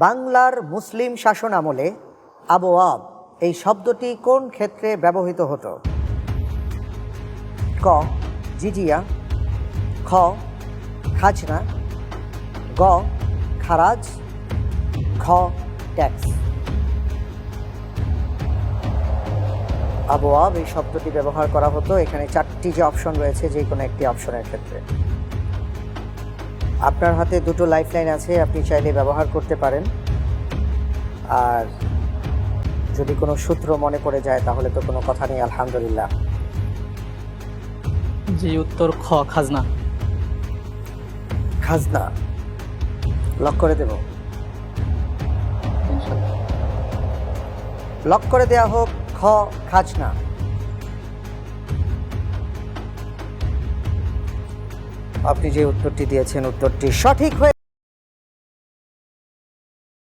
বাংলার মুসলিম শাসন আমলে আবোয়াব এই শব্দটি কোন ক্ষেত্রে ব্যবহৃত হতো? ক, জিজিয়া। খ, খাজনা। গ, খারাজ। খ ট্যাক্স। আবোয়াব এই শব্দটি ব্যবহার করা হতো। এখানে চারটি যে অপশন রয়েছে যে কোনো একটি অপশনের ক্ষেত্রে। আপনার হাতে দুটো লাইফলাইন আছে আপনি চাইলে ব্যবহার করতে পারেন। আর যদি কোনো সূত্র মনে পড়ে যায় তাহলে তো কোনো কথা নেই আলহামদুলিল্লাহ। জি উত্তর খ খাজনা। খাজনা। লক করে দেব। লক করে দেয়া হোক খ খাজনা। আপনি যে উত্তরটি দিয়েছেন উত্তরটি সঠিক হয়ে